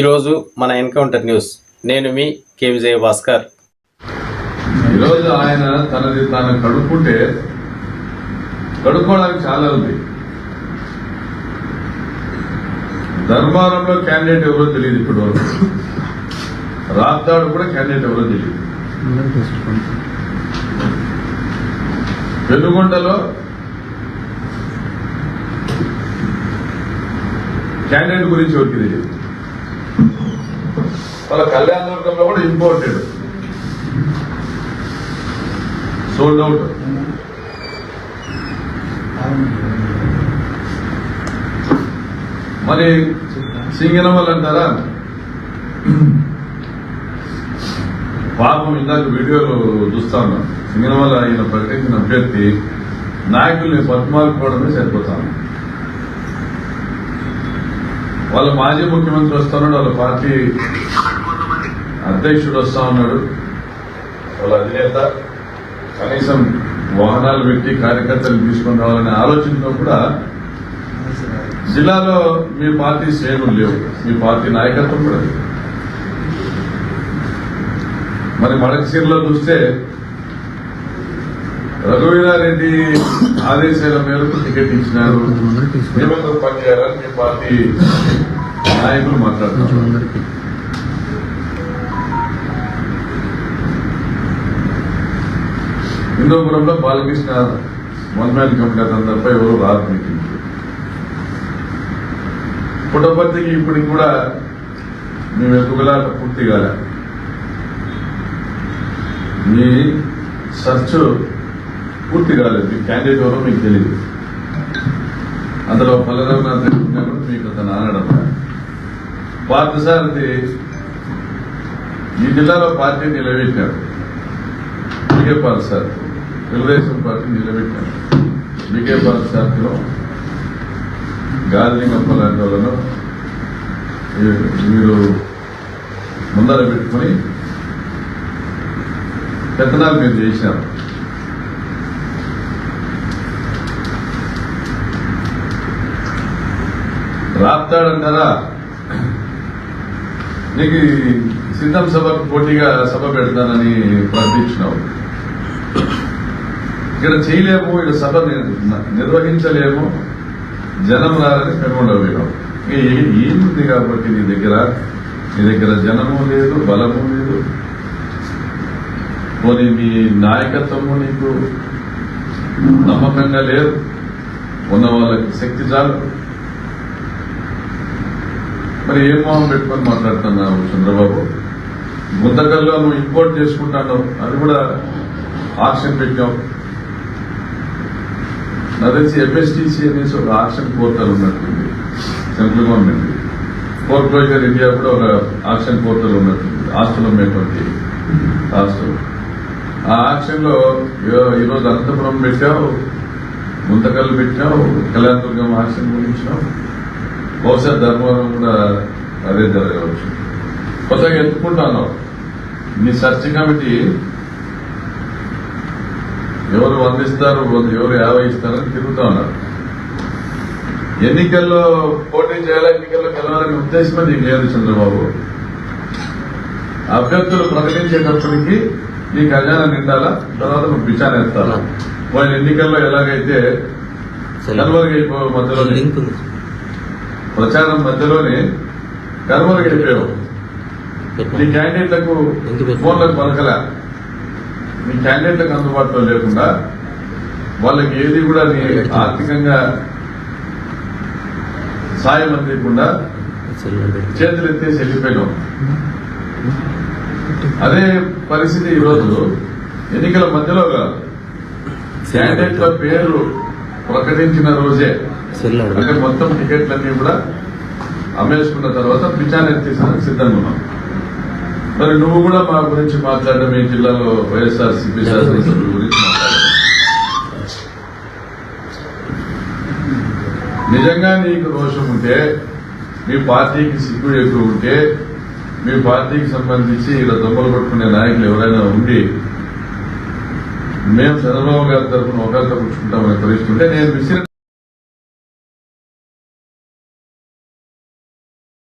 ఈరోజు మన encounter news. నేను మీ కే విజయ భాస్కర్ ఈరోజు ఆయన తనది తాను కడుక్కుంటే కడుక్కోవడానికి చాలా ఉంది. ధర్మారంలో క్యాండిడేట్ ఎవరో తెలియదు ఇప్పుడు వరకు రాప్తాడు కూడా క్యాండిడేట్ ఎవరో తెలియదు. పెనుగొండలో క్యాండిడేట్ గురించి ఎవరికి తెలియదు? వాళ్ళ కళ్యాణ దుర్గంలో కూడా ఇంపార్టెంట్ సోల్డ్ అవుట్ మరి సింగనమల్ అంటారా? పాపం ఇందాక వీడియోలు చూస్తాను సింగనమల్ ఆయన ప్రకటించిన అభ్యర్థి నాయకుల్ని పద్మాలుకోవడమే సరిపోతాను వాళ్ళ మాజీ ముఖ్యమంత్రి వస్తున్నాడు వాళ్ళ పార్టీ అధ్యక్షుడు వస్తా ఉన్నాడు. వాళ్ళ అధినేత. కనీసం వాహనాలు పెట్టి కార్యకర్తలు తీసుకొని రావాలనే ఆలోచనతో కూడా జిల్లాలో మీ పార్టీ శ్రేణులు లేవు. మీ పార్టీ నాయకత్వం కూడా మరి మడకశీరలో చూస్తే రఘువీరారెడ్డి ఆదేశాల మేరకు టికెట్ ఇచ్చినారు. పనిచేయాలని మీ పార్టీ నాయకులు మాట్లాడుతున్నారు? హిందూపురంలో బాలకృష్ణ వన్ కమిటీ అతని తప్ప ఎవరు రాదు మీటింగ్. పుట్టపర్తికి ఇప్పటికి కూడా మేము ఎదుగులాట పూర్తి కాలే. మీ సర్చ్ పూర్తి కాలేదు. మీ క్యాండిడేట్ ఎవరో మీకు తెలియదు అందులో పల్లెరఘునాథ్ రెడ్డి ఉన్నప్పుడు మీకు అతను అనడం పార్థసారథి ఈ జిల్లాలో పార్టీ నిలబెట్టారు. విజయపాల్ పాల్ సార్ తెలుగుదేశం పార్టీ నిలబెట్టాను బీకే పాల్ సార్లో గాలిలింగప్ప లాంటి వాళ్ళను మీరు- మీరు ముందర పెట్టుకుని పెత్తనాలు మీరు చేసినారు రాప్తాడంటారా నీకు సిద్ధం సభకు పోటీగా సభ పెడతానని ప్రకటించినావు. ఇక్కడ చేయలేము ఇక్కడ సభ ని- నిర్వహించలేము. జనం రాలని పెనుగొండ ఏముంది కాబట్టి నీ దగ్గర? నీ దగ్గర జనము లేదు బలము లేదు. పోనీ మీ నాయకత్వము నీకు నమ్మకంగా లేదు. ఉన్న వాళ్ళకి శక్తి చాలు. మరి ఏం మొహం పెట్టుకొని మాట్లాడుతున్నావు చంద్రబాబు? గుంతకల్లో నువ్వు ఇంపోర్ట్ చేసుకుంటాను. అది కూడా ఆక్షన్ పెట్టావు నాకు తెలిసి ఎంఎస్టీసీ అనేసి ఒక ఆక్షన్ పోర్టల్ ఉన్నట్టుంది. Central government four closure India కూడా ఒక ఆక్షన్ పోర్టల్ ఉన్నట్టుంది. ఆస్తులు అమ్మేటువంటి ఆస్తులు ఆ ఆక్షన్లో ఈరోజు అనంతపురం పెట్టావు గుంతకల్లు పెట్టావు కళ్యాణదుర్గం ఆక్షన్ గురించినావు. బహుశా ధర్మవరం కూడా అదే జరగవచ్చు. కొత్తగా ఎత్తుకుంటాను. మీ సర్చ్ కమిటీ ఎవరు వందిస్తారు ఎవరు యాభై ఇస్తారని తిరుగుతా ఉన్నారు. ఎన్నికల్లో పోటీ చేయాలి ఎన్నికల్లో గెలవాలనే ఉద్దేశమే నీకు లేదు చంద్రబాబు. అభ్యర్థులు ప్రకటించేటప్పటికి నీ ఖజానా నిండాలా తర్వాత నువ్వు పిచాన ఎత్తాలా వాళ్ళ ఎన్నికల్లో ఎలాగైతే కనుమరుగైపో మధ్యలో ప్రచారం మధ్యలోనే కనుమరుగైపోయావు నీ క్యాండిడేట్లకు. ఫోన్లకు పలకలే. నీ క్యాండిడేట్లకు అందుబాటులో లేకుండా వాళ్ళకి ఏది కూడా ఆర్థికంగా సాయం అందించకుండా చేతులు ఎత్తేసి వెళ్ళిపోయినాం. అదే పరిస్థితి ఈరోజు ఎన్నికల మధ్యలో కాదు. క్యాండిడేట్ల పేరు ప్రకటించిన రోజే. అంటే మొత్తం టికెట్లన్నీ కూడా అమ్మేసుకున్న తర్వాత పిచాన్ ఎత్తేసడానికి సిద్ధంగా ఉన్నాం. మరి నువ్వు కూడా మా గురించి మాట్లాడడం ఈ జిల్లాలో వైఎస్ఆర్ సిపి శాసనసభ్యుల గురించి మాట్లాడడం. నిజంగా నీకు రోషం ఉంటే మీ పార్టీకి సిగ్గు ఎక్కువ ఉంటే మీ పార్టీకి సంబంధించి ఇలా దొంగలు పట్టుకునే నాయకులు ఎవరైనా ఉండి మేము చంద్రబాబు గారి తరఫున ఒకరితో కూర్చుంటామని తెలుస్తుంటే నేను విసిరి